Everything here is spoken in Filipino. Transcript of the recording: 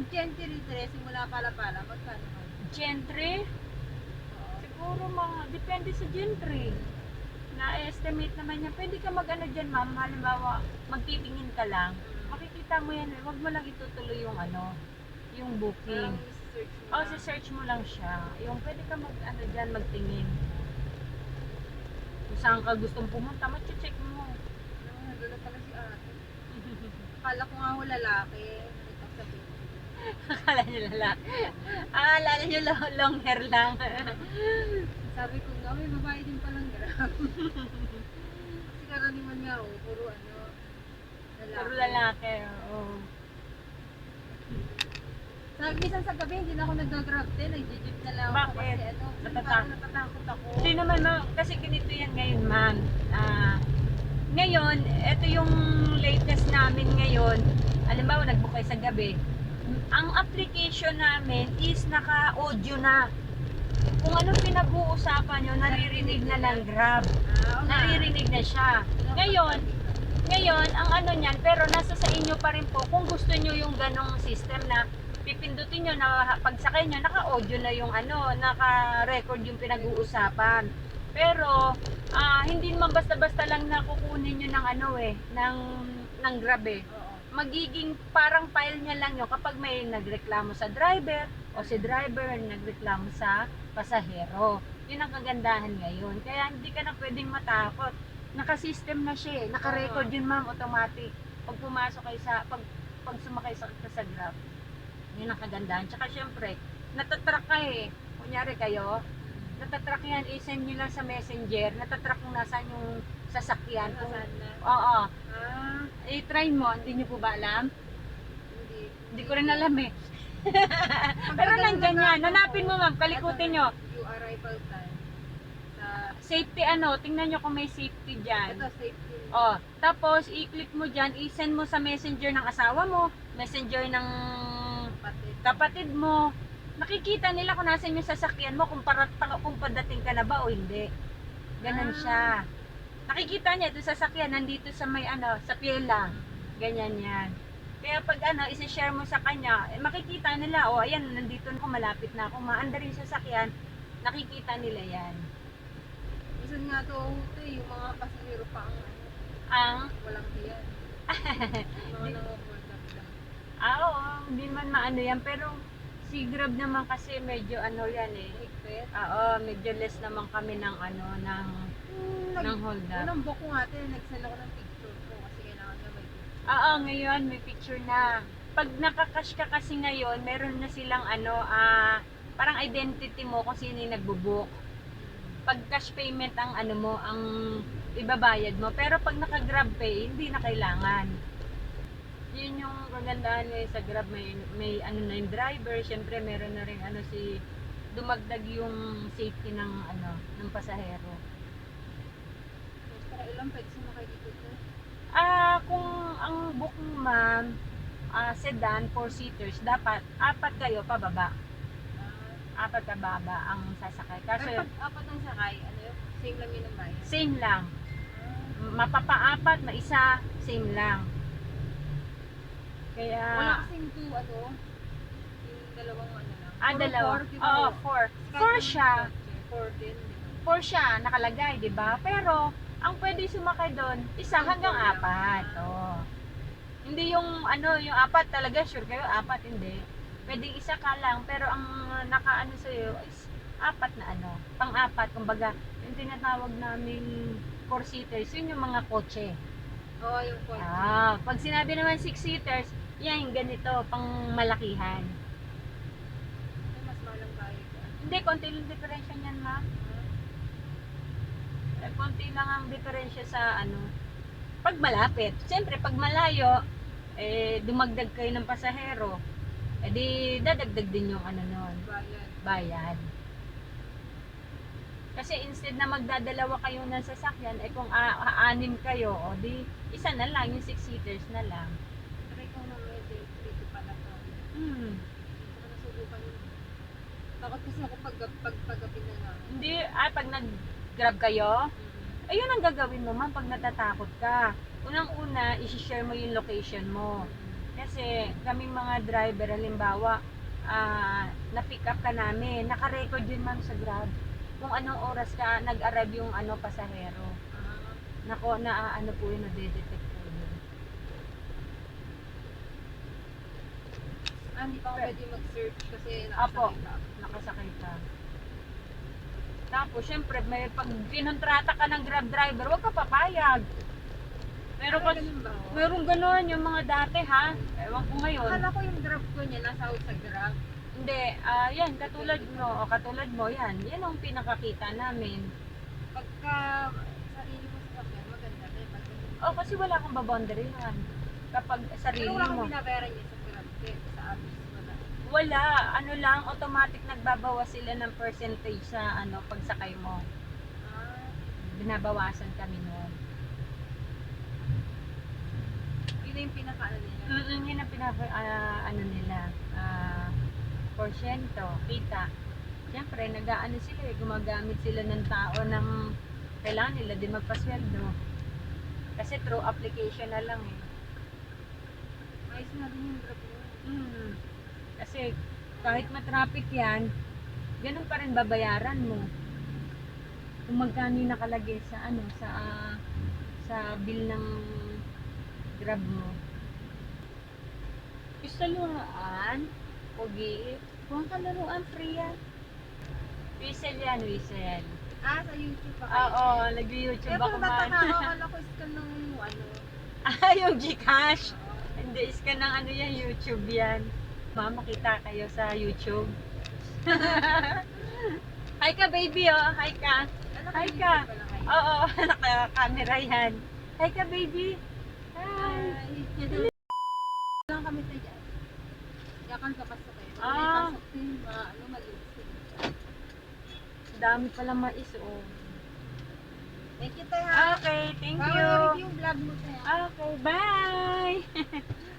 Pag gentry dress, simula pala-pala, magkano? Gentry? Siguro mga, depende sa gentry. Na-estimate naman yan. Pwede ka mag-ano dyan, ma'am. Halimbawa, magtitingin ka lang. Makikita mo yan. eh. Huwag mo lang itutuloy yung ano, yung booking. Search Oh, lang. si-search mo lang siya. Yung pwede ka mag, ano dyan, magtingin. Kung saan ka gustong pumunta, mag-check mo. Ano, nagulo pala si ate. Akala ko nga ako lalaki. Akala nyo lalaki. Alala nyo long, long hair lang. Sabi ko nga, may babae din palang gram. Kasi karaniwan nga ako, puro ano, lalaki. Puro lalaki, oo. Sa minsan sa gabi, hindi na ako nag-grab din. Nag-jeep na lang ako Bakit? kasi ano, Natatakot? natatakot ako. Hindi naman, ma'am, kasi ganito yan ngayon, ma'am. Ah, ngayon, ito yung latest namin ngayon. Halimbawa, nag-book kayo sa gabi. Ang application namin is naka-audio na. Kung anong pinag-uusapan nyo, naririnig na lang Grab. Ah. Naririnig na siya. Ngayon, ngayon, ang ano niyan, pero nasa sa inyo pa rin po, kung gusto nyo yung ganong system na pipindutin nyo na pagsakay nyo, naka-audio na yung ano, naka-record yung pinag-uusapan. Pero, ah, hindi naman basta-basta lang na kukunin nyo ng ano eh, ng, ng grab eh. Magiging parang file niya lang yun kapag may nagreklamo sa driver o si driver nagreklamo sa pasahero. Yun ang kagandahan ngayon. Kaya hindi ka na pwedeng matakot. Naka-system na siya eh. Naka-record yun ma'am, automatic. Pag pumasok kayo sa, pag, pag sumakay sa, sa grab. Yun ang kagandahan. Tsaka syempre, natatrack ka eh. Kunyari kayo, natatrack yan, i-send nyo lang sa messenger, natatrack kung nasaan yung sasakyan. Kung, oo, Ah, i-try mo, hindi nyo po ba alam? hindi. Hindi ko rin alam eh. Pero nandyan yan, nanapin mo ma'am, kalikutin nyo. Yung arrival time. Sa, Safety ano, tingnan nyo kung may safety dyan. ito, safety. Oh, tapos i-click mo dyan, i-send mo sa messenger ng asawa mo, messenger ng Kapatid. kapatid mo. Nakikita nila kung nasan yung sasakyan mo, kung, para, kung padating ka na ba o hindi. Ganon Ah. siya. Nakikita niya doon sa sasakyan, nandito sa may ano, sa piela. Ganyan yan. Kaya pag ano, isi-share mo sa kanya, eh, makikita nila, oh ayan, nandito na ako, malapit na ako, maanda rin sa sasakyan, nakikita nila yan. Minsan nga to, ito eh, yung mga pasahero pa ang ano, Ang, walang. Yung mga lang. ah, oo, hindi man maano yan, pero si Grab naman kasi medyo ano yan eh. Higpit. Oo, medyo less naman kami ng ano, ng, Hmm, ng hold up. Unang book ko nga ate, nag-send ako ng picture ko kasi kailangan niya may picture. Oo, ngayon may picture na. Pag nakakash ka kasi ngayon, meron na silang ano, ah, parang identity mo kung sino yung nagbubook. Pag cash payment ang ano mo, ang ibabayad mo. Pero pag naka-grab pay, hindi na kailangan. Yun yung kagandahan ngayon sa Grab. May, may ano na yung driver. Siyempre, meron na rin ano si dumagdag yung safety ng ano ng pasahero. Ilang pwede sumakay dito to? Ah, kung ang book ma'am, ah, sedan, four seaters, dapat apat kayo pababa. Ah, Apat pababa ang sasakay. Pero Kasi pag apat ang sakay, ano yun? Same lang yun ang bayan. same lang. Ah. Mapapaapat, maisa, same lang. Kaya, Wala kasing two, ano, yung dalawang ano lang. ah, dalawa. four? Oo, four. Four Kahit siya. Four din? Four siya, nakalagay, di ba? Pero, ang pwede sumakay doon, isa hanggang apat. Oo. Hindi yung, ano, yung apat talaga, sure kayo, apat, hindi. Pwedeng isa ka lang, pero ang nakaano sa'yo is apat na ano, pang-apat, kumbaga, yung tinatawag naming four-seaters, yun yung mga kotse. Oo, yung kotse. Ah, pag sinabi naman six-seaters, yan yung ganito, pang malakihan. Ay, mas malang bayan ka. Hindi, konti lang diferensya niyan, ma. Konti lang ang diferensya sa ano, pag malapit. Siyempre, pag malayo, eh, dumagdag kayo ng pasahero, eh di, dadagdag din yung ano nun, Bayan. bayad. Kasi instead na magdadalawa kayo ng sasakyan, eh kung aanim kayo, o di, isa na lang, yung six-seaters na lang. Try ko na medyo dito pala to. Hmm. Takot kasi ako pag, pag, paggabi na lang. Hindi, ah, pag nag-grab kayo, ayun ang gagawin mo man pag natatakot ka. Unang-una, isi-share mo yung location mo. Kasi kaming mga driver, halimbawa, ah na-pick up ka namin, naka-record yun ma'am sa Grab. Kung anong oras ka nag-arrive yung ano pasahero. Ah, Nako, na ano po yun, na-detect po yun. ah, hindi pa ako pwede mag-search kasi Apo. nakasakay ka. nakasakay ka. Tapos, syempre, may pag kinontrata ka ng grab driver, huwag ka papayag. Meron Pero ba? oh? meron gano'n yung mga dati ha. Ewan ko ngayon. Akala ko yung grab ko niya nasa out sa grab. Hindi, ah yan, katulad mo, o katulad mo, yan. Yan ang pinakakita namin. Pagka sarili mo sa kapya, maganda rin. Pag O, kasi wala kang baboundaryhan. Kapag Pero sarili wala mo. kang binabayaran niya sa grab din, sa apps. Wala. Ano lang, automatic nagbabawas sila ng percentage sa ano, pagsakay mo. Ah, Binabawasan kami noon. yun na yung pinaka-ano nila. Mm yun ang pinaka, ah, ano nila, ah, porsyento, kita. Siyempre, nag-ano sila eh, gumagamit sila ng tao ng kailangan nila din magpasweldo. Kasi through application na lang eh. Ayos na din yung grab mo. Mm. Kasi kahit matraffic yan, ganun pa rin babayaran mo. Kung magkano yung nakalagay sa ano, sa ah, sa bill ng Grab mo. Gusto laruan? Pogi? Huwag ka laruan, free yan. Whistle yan, whistle. Ah, sa YouTube pa Oo, nag-YouTube Eh, ako kung man. ka, akala ko scan ng ano. ah, yung Gcash. Hindi, is ka ng ano yan, YouTube yan. Mama, makita kayo sa YouTube. Hi ka, baby, oh. Hi ka. Hi ka. Oo, naka-camera yan. Hi ka, baby. Hi. Hi. Lang kami sa dyan. Yakan ka pasok kayo. Ah. pasok din, mga ano, maliit sila. Dami pala mais, oh. Thank you, Tay, ha. Okay, thank you. i-review yung vlog mo, Tay, ha. Okay, bye.